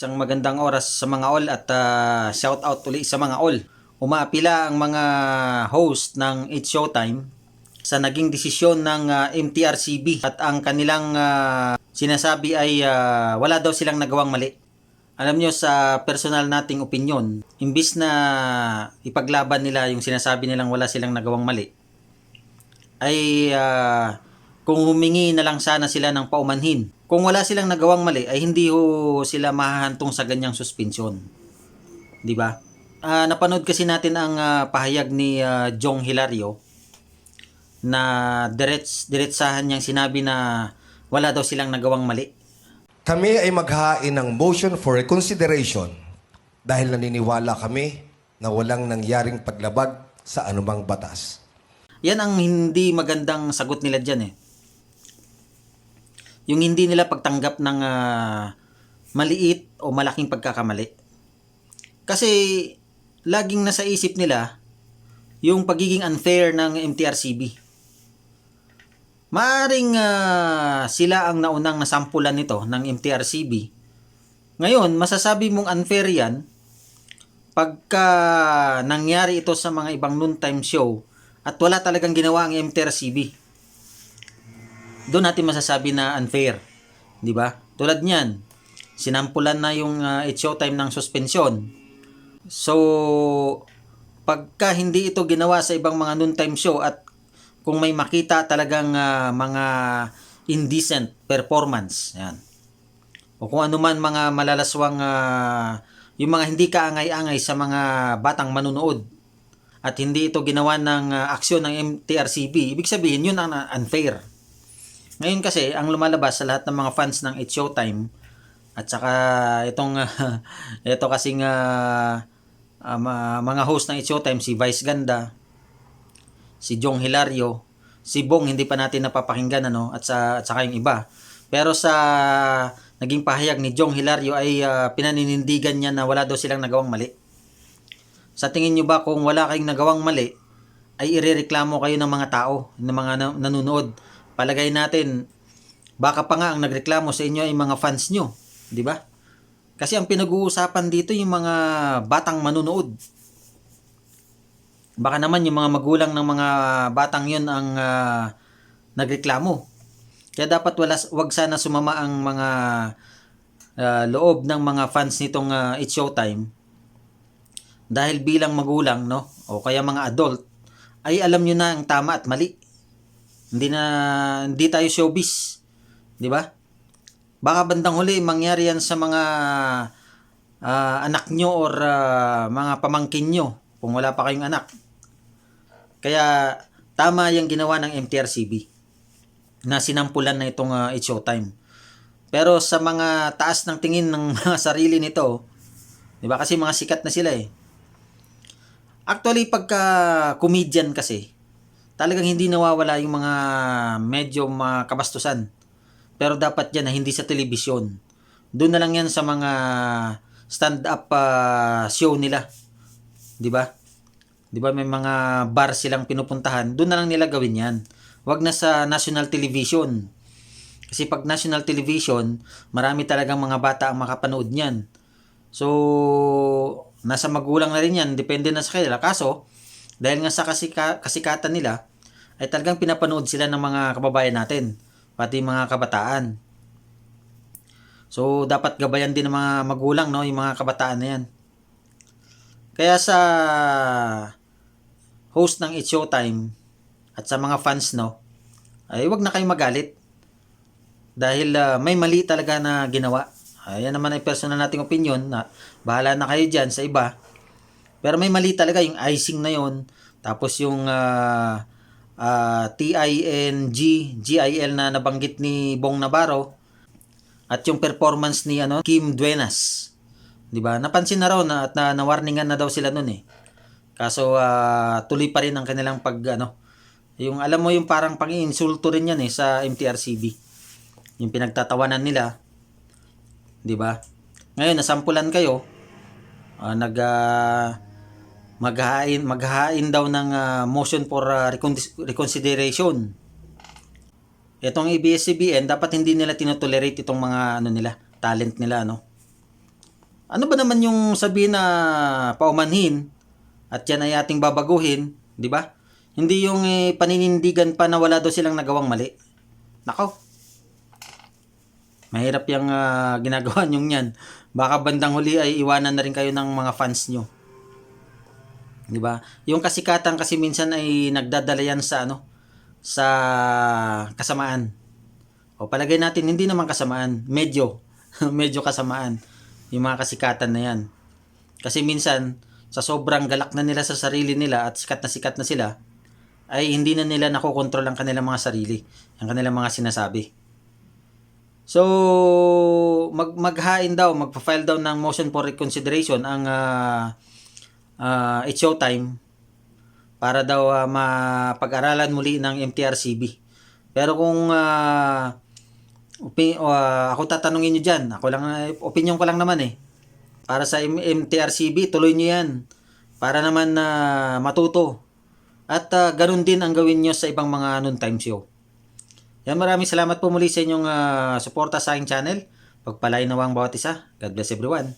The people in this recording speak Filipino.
Isang magandang oras sa mga all at ah, shout out uli sa mga all. Umaapila ang mga host ng It's Showtime sa naging desisyon ng ah, MTRCB at ang kanilang ah, sinasabi ay ah, wala daw silang nagawang mali. Alam nyo sa personal nating opinion, imbis na ipaglaban nila yung sinasabi nilang wala silang nagawang mali, ay ah, kung humingi na lang sana sila ng paumanhin. Kung wala silang nagawang mali, ay hindi ho sila mahahantong sa ganyang suspensyon. Di ba? Ah, napanood kasi natin ang ah, pahayag ni ah, Jong Hilario na direts diretsahan niyang sinabi na wala daw silang nagawang mali. Kami ay maghain ng motion for reconsideration dahil naniniwala kami na walang nangyaring paglabag sa anumang batas. Yan ang hindi magandang sagot nila dyan eh. Yung hindi nila pagtanggap ng ah, maliit o malaking pagkakamali. Kasi laging nasa isip nila yung pagiging unfair ng MTRCB. Maaring ah, sila ang naunang nasampulan nito ng MTRCB. Ngayon, masasabi mong unfair yan pagka nangyari ito sa mga ibang noontime show at wala talagang ginawa ang MTRCB. Doon natin masasabi na unfair. Di ba? Tulad niyan, sinampulan na yung uh, It's Showtime ng suspensyon. So, pagka hindi ito ginawa sa ibang mga noontime show at kung may makita talagang ah, mga indecent performance, yan. O kung ano man mga malalaswang ah, yung mga hindi kaangay-angay sa mga batang manunood at hindi ito ginawa ng ah, aksyon ng MTRCB, ibig sabihin yun ang unfair. Ngayon kasi, ang lumalabas sa lahat ng mga fans ng It's Showtime at saka itong ito kasing ah, ma- mga host ng It's Showtime, si Vice Ganda, si Jong Hilario, si Bong hindi pa natin napapakinggan ano at sa at saka yung iba. Pero sa naging pahayag ni Jong Hilario ay ah, pinaninindigan niya na wala daw silang nagawang mali. Sa tingin niyo ba kung wala kayong nagawang mali ay irereklamo kayo ng mga tao, ng mga na- nanonood. Palagay natin baka pa nga ang nagreklamo sa inyo ay mga fans nyo, di ba? Kasi ang pinag-uusapan dito yung mga batang manunood. Baka naman yung mga magulang ng mga batang yun ang ah, nagreklamo. Kaya dapat wala, wag sana sumama ang mga ah, loob ng mga fans nitong ah, It's Showtime. Dahil bilang magulang, no, o kaya mga adult, ay alam nyo na ang tama at mali. Hindi na, hindi tayo showbiz. Di ba? Baka bandang huli, mangyari yan sa mga ah, anak nyo or ah, mga pamangkin nyo kung wala pa kayong anak. Kaya tama yung ginawa ng MTRCB na sinampulan na itong uh, It's Showtime. Pero sa mga taas ng tingin ng mga sarili nito, 'di ba? Kasi mga sikat na sila eh. Actually pagka comedian kasi, talagang hindi nawawala yung mga medyo mga kabastusan. Pero dapat yan na hindi sa telebisyon. Doon na lang yan sa mga stand-up ah, show nila. 'Di ba? 'Di ba may mga bar silang pinupuntahan, doon na lang nila gawin 'yan. Wag na sa national television. Kasi pag national television, marami talagang mga bata ang makapanood niyan. So, nasa magulang na rin yan, depende na sa kanila. Kaso, dahil nga sa kasika, kasikatan nila, ay talagang pinapanood sila ng mga kababayan natin, pati mga kabataan. So, dapat gabayan din ng mga magulang, no, yung mga kabataan na yan. Kaya sa host ng It's Showtime at sa mga fans no, ay wag na kayong magalit. Dahil ah, may mali talaga na ginawa. Ayan naman ay personal nating opinion na bahala na kayo dyan sa iba. Pero may mali talaga yung icing na yon Tapos yung ah, ah, T-I-N-G, G-I-L na nabanggit ni Bong Navarro. At yung performance ni ano, Kim Duenas. 'Di ba? Napansin na raw na at na, na-warningan na daw sila noon eh. Kaso ah, tuloy pa rin ang kanilang pag ano, yung alam mo yung parang pang-insulto rin yan eh sa MTRCB. Yung pinagtatawanan nila. 'Di ba? Ngayon nasampulan kayo. ah, nag ah, maghain maghain daw ng ah, motion for recon- reconsideration. Itong ABS-CBN dapat hindi nila tinotolerate itong mga ano nila, talent nila no. Ano ba naman yung sabihin na paumanhin at yan ay ating babaguhin, di ba? Hindi yung eh, paninindigan pa na wala daw silang nagawang mali. Nako. Mahirap yung ah, ginagawa nyong yan. Baka bandang huli ay iwanan na rin kayo ng mga fans nyo. Di ba? Yung kasikatan kasi minsan ay nagdadala yan sa ano sa kasamaan. O palagay natin hindi naman kasamaan, medyo medyo kasamaan yung mga kasikatan na yan. Kasi minsan sa sobrang galak na nila sa sarili nila at sikat na sikat na sila ay hindi na nila nakokontrol ang kanilang mga sarili, ang kanilang mga sinasabi. So, mag maghain daw, magpa-file daw ng motion for reconsideration ang uh, uh, It's Showtime para daw ah, mapag-aralan muli ng MTRCB. Pero kung ah, opi- ah, ako tatanungin nyo dyan, ako lang, opinion ko lang naman eh. Para sa M- MTRCB, tuloy nyo yan. Para naman na matuto. At ah, ganun din ang gawin nyo sa ibang mga noon time show. Yan, maraming salamat po muli sa inyong ah, suporta sa aking channel. Pagpalain nawa ang bawat isa. God bless everyone.